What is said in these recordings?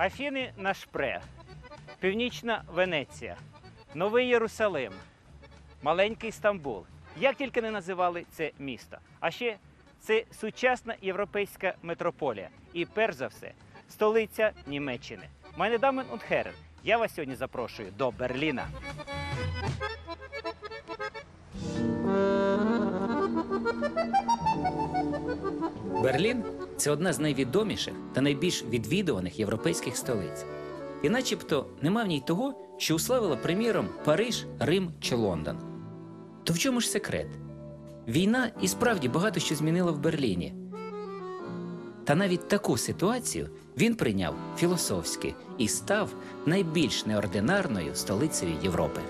Афіни на Шпре, Північна Венеція, Новий Єрусалим, маленький Стамбул. Як тільки не називали це місто. А ще це сучасна європейська метрополія. І перш за все, столиця Німеччини. Damen und Herren, я вас сьогодні запрошую до Берліна. Берлін це одна з найвідоміших та найбільш відвідуваних європейських столиць. І начебто нема в ній того, що уславило приміром Париж, Рим чи Лондон. То в чому ж секрет? Війна і справді багато що змінила в Берліні. Та навіть таку ситуацію він прийняв філософськи і став найбільш неординарною столицею Європи.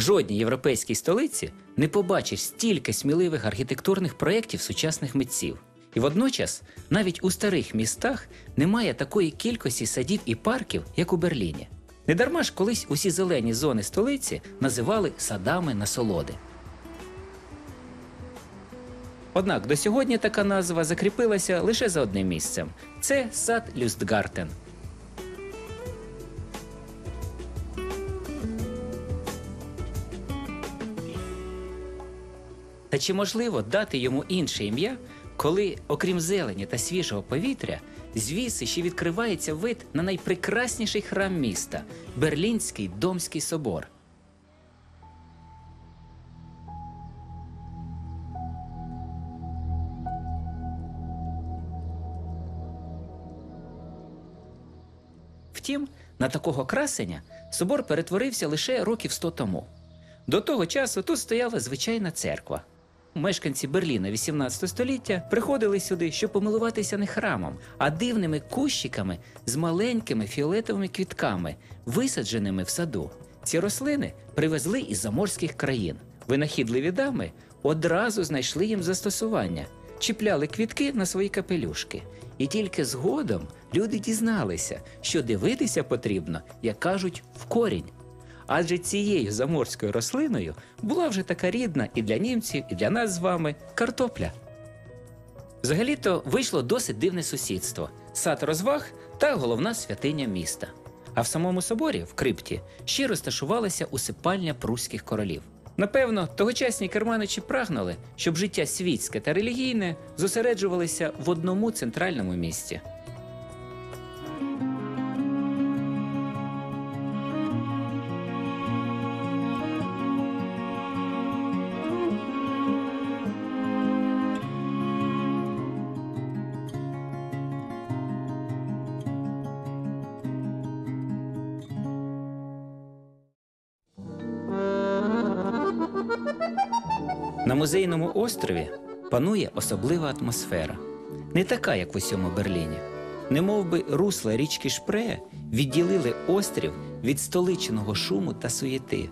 Жодній європейській столиці не побачиш стільки сміливих архітектурних проєктів сучасних митців. І водночас навіть у старих містах немає такої кількості садів і парків, як у Берліні. Недарма ж колись усі зелені зони столиці називали садами насолоди. Однак до сьогодні така назва закріпилася лише за одним місцем це сад Люстгартен. Чи можливо дати йому інше ім'я, коли, окрім зелені та свіжого повітря, звідси ще відкривається вид на найпрекрасніший храм міста Берлінський Домський собор? Втім, на такого красення собор перетворився лише років 100 тому. До того часу тут стояла звичайна церква. Мешканці Берліна 18 століття приходили сюди, щоб помилуватися не храмом, а дивними кущиками з маленькими фіолетовими квітками, висадженими в саду. Ці рослини привезли із заморських країн. Винахідливі дами одразу знайшли їм застосування, чіпляли квітки на свої капелюшки. І тільки згодом люди дізналися, що дивитися потрібно, як кажуть, в корінь. Адже цією заморською рослиною була вже така рідна і для німців, і для нас з вами картопля. Взагалі-то вийшло досить дивне сусідство: сад розваг та головна святиня міста. А в самому соборі, в крипті, ще розташувалася усипальня пруських королів. Напевно, тогочасні керманичі прагнули, щоб життя світське та релігійне зосереджувалися в одному центральному місці. На музейному острові панує особлива атмосфера, не така, як в усьому Берліні. Не би русла річки Шпрея відділили острів від столичного шуму та суєти.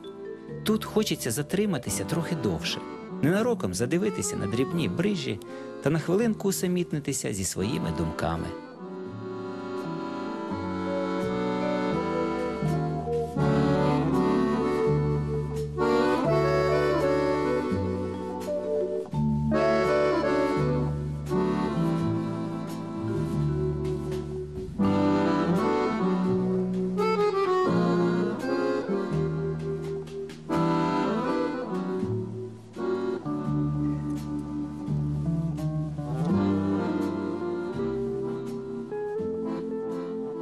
Тут хочеться затриматися трохи довше, ненароком задивитися на дрібні брижі та на хвилинку усамітнитися зі своїми думками.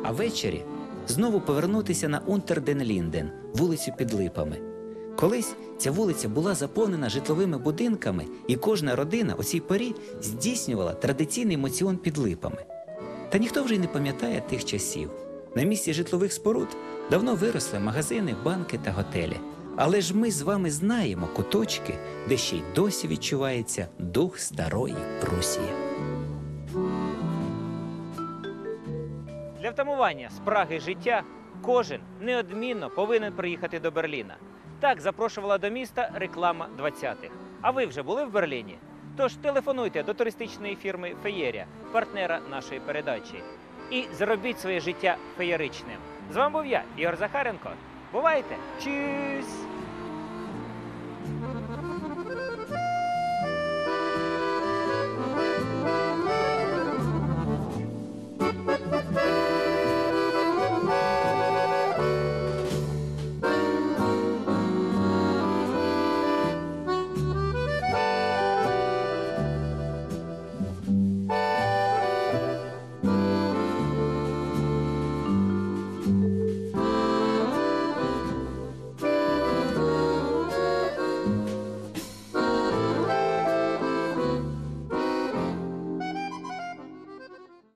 А ввечері знову повернутися на Унтерден-Лінден, вулицю під липами. Колись ця вулиця була заповнена житловими будинками, і кожна родина у цій порі здійснювала традиційний моціон під липами. Та ніхто вже й не пам'ятає тих часів. На місці житлових споруд давно виросли магазини, банки та готелі. Але ж ми з вами знаємо куточки, де ще й досі відчувається дух старої Прусії. Для втамування спраги життя кожен неодмінно повинен приїхати до Берліна. Так запрошувала до міста реклама 20-х. А ви вже були в Берліні? Тож телефонуйте до туристичної фірми Феєрія, партнера нашої передачі, і зробіть своє життя феєричним. З вами був я, Ігор Захаренко. Бувайте! Чус!